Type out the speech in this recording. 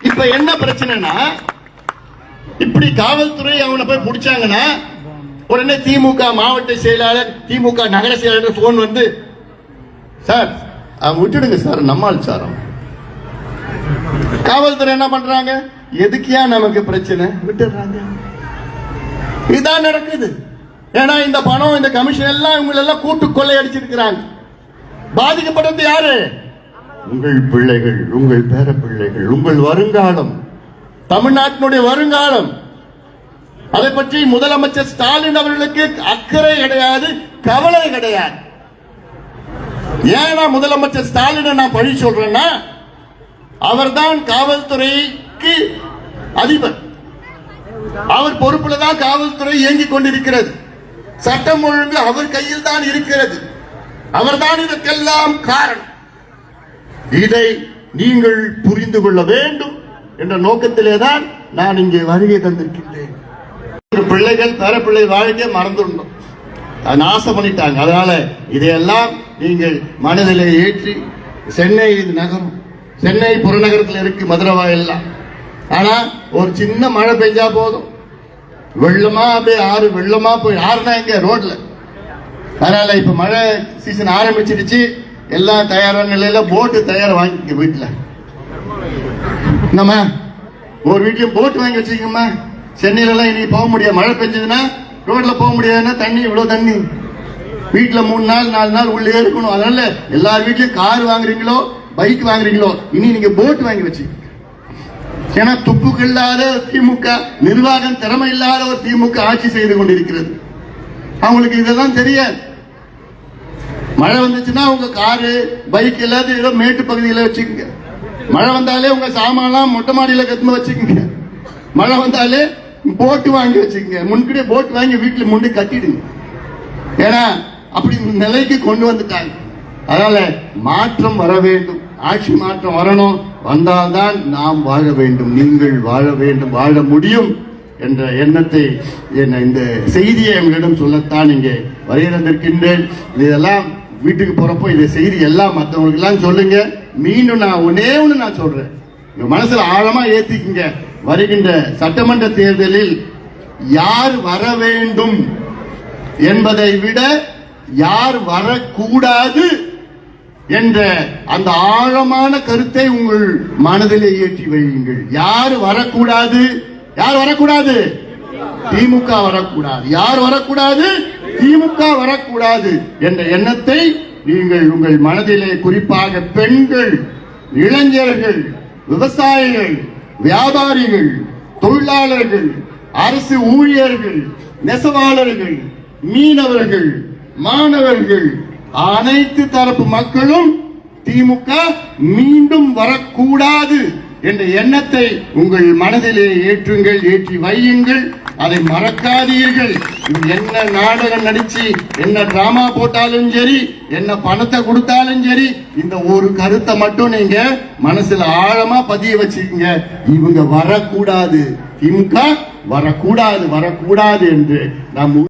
இப்ப என்ன பிரச்சனைனா இப்படி காவல்துறை அவனை போய் பிடிச்சாங்கன்னா உடனே திமுக மாவட்ட செயலாளர் திமுக நகர செயலாளர் போன் வந்து சார் அவன் விட்டுடுங்க சார் நம்மால் சார் அவன்." காவல்துறை என்ன பண்றாங்க? எதுக்கியா நமக்கு பிரச்சனை? விட்டுடுறாங்க. இதான் நடக்குது. ஏன்னா இந்த பணம் இந்த கமிஷன் எல்லாம் இவங்க எல்லாம் கூட்டு கொள்ளையடிச்சிருக்கிறாங்க பாதிக்கப்பட்டது யாரு? உங்கள் பிள்ளைகள் உங்கள் பேர பிள்ளைகள் உங்கள் வருங்காலம் தமிழ்நாட்டினுடைய வருங்காலம். அதை பற்றி முதலமைச்சர் ஸ்டாலின் அவர்களுக்கு அக்கறை கிடையாது கவலை கிடையாது. ஏன்னா முதலமைச்சர் ஸ்டாலினை நான் பழி சொல்றேன்னா அவர்தான் காவல்துறைக்கு அதிபர். அவர் பொறுப்புல தான் காவல்துறை இயங்கிக் கொண்டிருக்கிறது. சட்டம் ஒழுங்கு அவர் கையில் தான் இருக்கிறது. அவர்தான் இதற்கெல்லாம் காரணம். இதை நீங்கள் புரிந்து கொள்ள வேண்டும் என்ற நோக்கத்திலே தான் நான் இங்கே வருகை தந்திருக்கின்றேன். ஒரு பிள்ளைகள் பேரப்பிள்ளை பிள்ளை வாழ்க்கை மறந்துடணும். அதை நாசம் பண்ணிட்டாங்க. அதனால இதையெல்லாம் நீங்கள் மனதிலே ஏற்றி சென்னை இது நகரம். சென்னை புறநகரத்தில் இருக்கு மதுரவா எல்லாம். ஆனா ஒரு சின்ன மழை பெஞ்சா போதும். வெள்ளமா அப்படியே ஆறு வெள்ளமா போய் ஆறுனா எங்க? ரோட்ல. அதனால இப்ப மழை சீசன் ஆரம்பிச்சிருச்சு. எல்லாம் தயாரான நிலையில போட்டு தயார் வாங்கிக்க வீட்டுல என்னம்மா? ஒரு வீட்லயும் போட் வாங்கி வச்சுக்கோமா சென்னையில எல்லாம் இனி போக முடியாது. மழை பெஞ்சதுன்னா ரோட்ல போக முடியாதுன்னா தண்ணி இவ்வளவு தண்ணி. வீட்டுல மூணு நாள் நாலு நாள் உள்ளே இருக்கணும். அதனால எல்லார் வீட்லயும் கார் வாங்குறீங்களோ பைக் வாங்குறீங்களோ இனி நீங்க போட் வாங்கி வச்சு ஏன்னா துப்புக்கு இல்லாத ஒரு திமுக நிர்வாகம் திறமை இல்லாத ஒரு திமுக ஆட்சி செய்து கொண்டிருக்கிறது. அவங்களுக்கு இதெல்லாம் தெரியாது. மழை வந்துச்சுன்னா உங்க காரு பைக் எல்லாத்தையும் ஏதோ மேட்டு பகுதியில் வச்சுக்கோங்க. மழை வந்தாலே உங்க சாமான்லாம் மொட்டை மாடியில கத்துமா வச்சுக்கோங்க. மழை வந்தாலே போட்டு வாங்கி வச்சுக்கோங்க. முன்கூட்டியே போட்டு வாங்கி வீட்டுல முன்னாடி கட்டிடுங்க. ஏன்னா அப்படி இந்த நிலைக்கு கொண்டு வந்துட்டாங்க. அதனால மாற்றம் வர வேண்டும். ஆட்சி மாற்றம் வரணும். வந்தால்தான் நாம் வாழ வேண்டும். நீங்கள் வாழ வேண்டும். வாழ முடியும் என்ற எண்ணத்தை என்ன இந்த செய்தியை எங்களிடம் சொல்லத்தான் இங்கே வருகிறந்திருக்கின்றேன் இதெல்லாம் வீட்டுக்கு போறப்போ இதை செய்தி எல்லாம் மற்றவங்களுக்கெல்லாம் சொல்லுங்க. மீண்டும் நான் ஒன்னே ஒன்று நான் சொல்றேன். உங்க மனசில் ஆழமா ஏத்திக்குங்க. வருகின்ற சட்டமன்ற தேர்தலில் யார் வர வேண்டும் என்பதை விட யார் வரக்கூடாது என்ற அந்த ஆழமான கருத்தை உங்கள் மனதிலே ஏற்றி வையுங்கள். யார் வரக்கூடாது? யார் வரக்கூடாது? திமுக வரக்கூடாது. யார் வரக்கூடாது? திமுக வரக்கூடாது என்ற எண்ணத்தை நீங்கள் உங்கள் மனதிலே குறிப்பாக பெண்கள் இளைஞர்கள் விவசாயிகள் வியாபாரிகள் தொழிலாளர்கள் அரசு ஊழியர்கள் நெசவாளர்கள் மீனவர்கள் மாணவர்கள் அனைத்து தரப்பு மக்களும் திமுக மீண்டும் வரக்கூடாது. என்ற எண்ணத்தை உங்கள் மனதிலே ஏற்றுங்கள் ஏற்றி வையுங்கள். அதை மறக்காதீர்கள். என்ன நாடகம் நடிச்சு என்ன டிராமா போட்டாலும் சரி என்ன பணத்தை கொடுத்தாலும் சரி இந்த ஒரு கருத்தை மட்டும் நீங்க மனசுல ஆழமா பதிய வச்சுக்கோங்க. இவங்க வரக்கூடாது. திமுக வரக்கூடாது வரக்கூடாது என்று நாம்